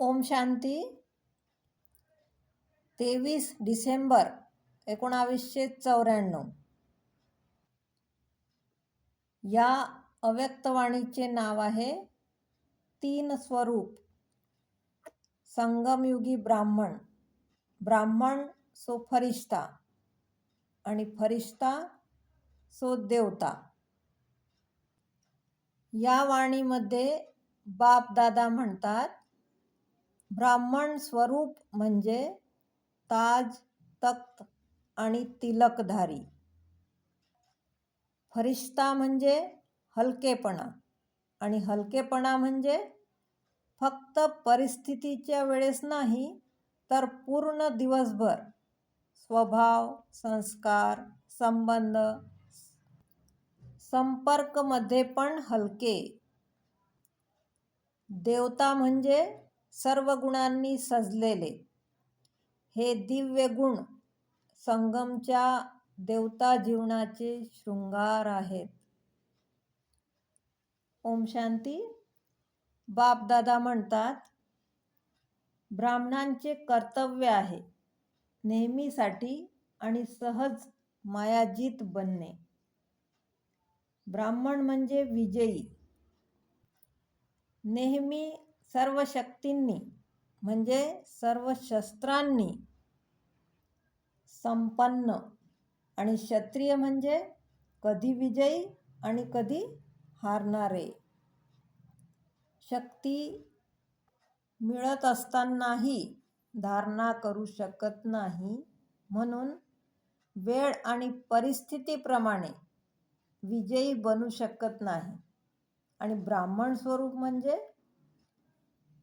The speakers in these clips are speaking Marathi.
ओम शांती. तेवीस डिसेंबर एकोणावीसशे चौऱ्याण्णव. या अव्यक्तवाणीचे नाव आहे तीन स्वरूप. संगमयुगी ब्राह्मण. ब्राह्मण सो फरिश्ता आणि फरिश्ता सो देवता. या वाणीमध्ये बाप दादा म्हणतात ब्राह्मण स्वरूप म्हणजे ताज तख्त आणि तिलकधारी. फरिश्ता म्हणजे हलकेपणा आणि हलकेपणा म्हणजे फक्त परिस्थितीच्या वेळेस नाही तर पूर्ण दिवसभर. स्वभाव संस्कार संबंध संपर्कमध्ये पण हलके. देवता म्हणजे सर्व गुणांनी सजलेले. हे दिव्य गुण संगमच्या देवता जीवनाचे शृंगार आहेत. ओम शांती. बापदादा म्हणतात ब्राह्मणांचे कर्तव्य आहे नेहमीसाठी आणि सहज मायाजीत बनणे. ब्राह्मण म्हणजे विजयी. नेहमी सर्व शक्तींनी म्हणजे सर्व शस्त्रांनी संपन्न आणि क्षत्रिय म्हणजे कधी विजयी आणि कधी हारणारे. शक्ती मिळत असतानाही धारणा करू शकत नाही. म्हणून वेळ आणि परिस्थितीप्रमाणे विजयी बनू शकत नाही. आणि ब्राह्मण स्वरूप म्हणजे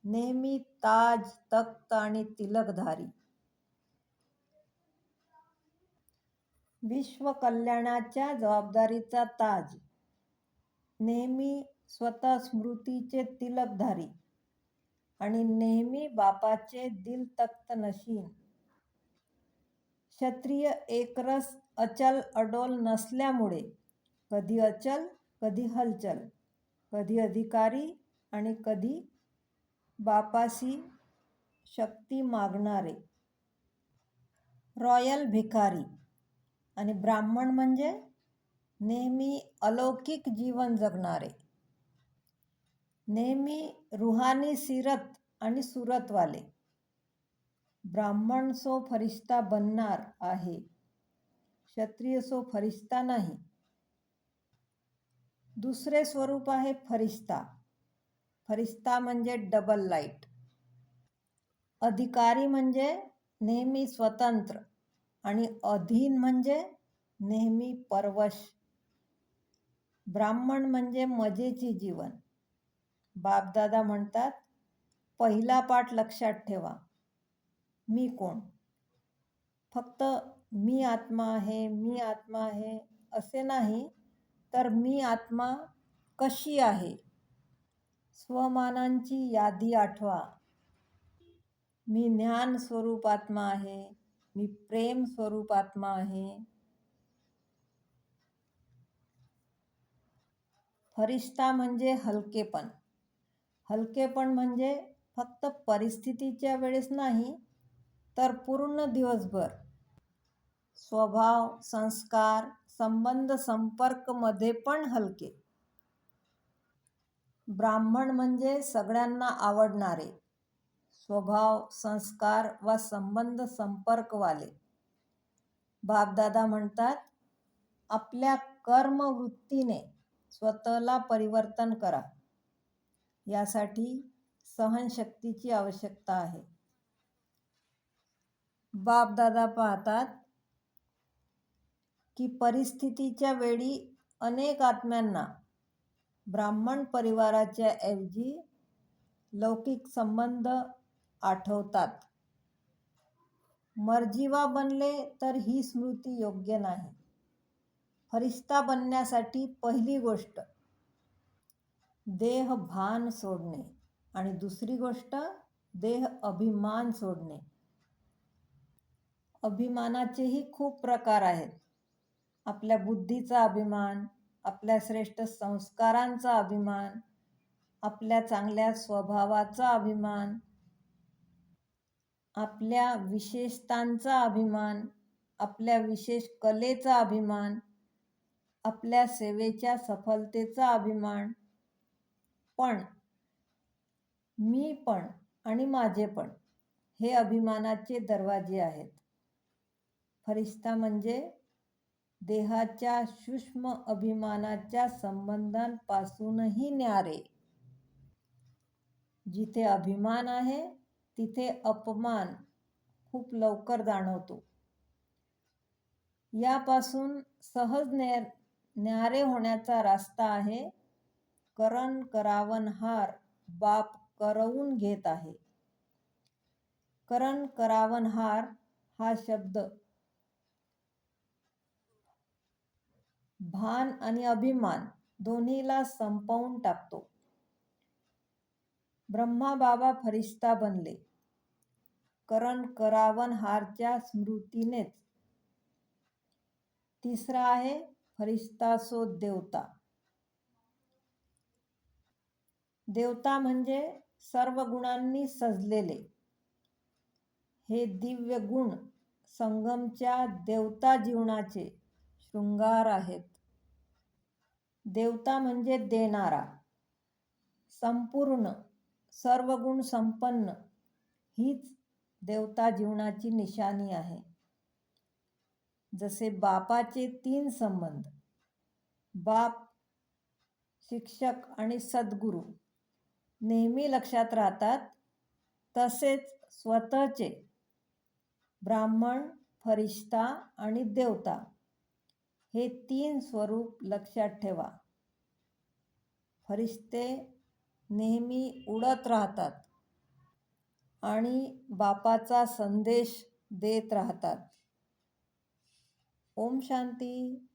नेहमी ताज तख्त आणि तिलकधारी विश्व कल्याणाच्या जबाबदारीचा ताज. नेहमी स्वतः स्मृतीचे तिलकधारी आणि नेहमी बापाचे दिल तख्त नशीन. क्षत्रिय एकरस अचल अडोल नसल्यामुळे कधी अचल कधी हलचल कधी अधिकारी आणि कधी बापासी शक्ती मागणारे. रॉयल भिकारी. आणि ब्राह्मण म्हणजे नेहमी अलौकिक जीवन जगणारे. नेहमी रुहानी सिरत आणि सुरतवाले. ब्राह्मण सो फरिश्ता बनणार आहे. क्षत्रिय सो फरिश्ता नाही. दुसरे स्वरूप आहे फरिश्ता. फरिस्ता म्हणजे डबल लाइट अधिकारी म्हणजे नेहमी स्वतंत्र आणि अधीन म्हणजे नेहमी परवश. ब्राह्मण म्हणजे मजेची जीवन. बापदादा म्हणतात पहिला पाठ लक्षात ठेवा. मी कोण? फक्त मी आत्मा आहे मी आत्मा आहे असे नाही तर मी आत्मा कशी आहे? स्वमानांची यादी आठवा. मी ज्ञान स्वरूप आत्मा आहे. मी प्रेम स्वरूप आत्मा आहे. फरिश्ता म्हणजे हलकेपण. हलकेपण म्हणजे फक्त परिस्थितीच्या वेळेस नाही तर पूर्ण दिवसभर. स्वभाव संस्कार संबंध संपर्कमध्ये पण हलके. ब्राह्मण म्हणजे सगळ्यांना आवडणारे. स्वभाव संस्कार वा संबंध संपर्कवाले. बापदादा म्हणतात आपल्या कर्मवृत्तीने स्वतःला परिवर्तन करा. यासाठी सहनशक्तीची आवश्यकता आहे. बापदादा पाहतात की परिस्थितीच्या वेळी अनेक आत्म्यांना ब्राह्मण परिवाराच्या ऐवजी लौकिक संबंध आठवतात. मर्जीवा बनले तर ही स्मृती योग्य नाही. फरिश्ता बनण्यासाठी पहिली गोष्ट देह भान सोडणे आणि दुसरी गोष्ट देह अभिमान सोडणे. अभिमानाचेही खूप प्रकार आहेत. आपल्या बुद्धीचा अभिमान आपल्या श्रेष्ठ संस्कारांचा अभिमान आपल्या चांगल्या स्वभावाचा अभिमान आपल्या विशेषतांचा अभिमान आपल्या विशेष कलेचा अभिमान आपल्या सेवेच्या सफलतेचा अभिमान. पण मी पण आणि माझे पण हे अभिमानाचे दरवाजे आहेत. फरिश्ता म्हणजे देहाच्या सूक्ष्म अभिमानाच्या संबंधांपासूनही न्यारे. जिथे अभिमान आहे तिथे अपमान खूप लवकर जाणवतो. यापासून सहज न्या न्यारे होण्याचा रास्ता आहे. करण करावन हार बाप करवून घेत आहे. करण करावन हार हा शब्द भान आणि अभिमान दोन्हीला संपवून टाकतो. ब्रह्मा बाबा फरिश्ता बनले. करण करावन हारच्या स्मृतीनेच. तिसरा आहे फरिश्ता सो देवता. देवता म्हणजे सर्व गुणांनी सजलेले. हे दिव्य गुण संगमच्या देवता जीवनाचे शृंगार आहेत. देवता म्हणजे देणारा. संपूर्ण सर्व गुण संपन्न हीच देवता जीवनाची निशाणी आहे. जसे बापाचे तीन संबंध बाप शिक्षक आणि सद्गुरू नेहमी लक्षात राहतात तसेच स्वतःचे ब्राह्मण फरिश्ता आणि देवता हे तीन स्वरूप लक्षात ठेवा. फरिश्ते नेहमी उडत राहतात आणि बापाचा संदेश देत राहतात. ओम शांती.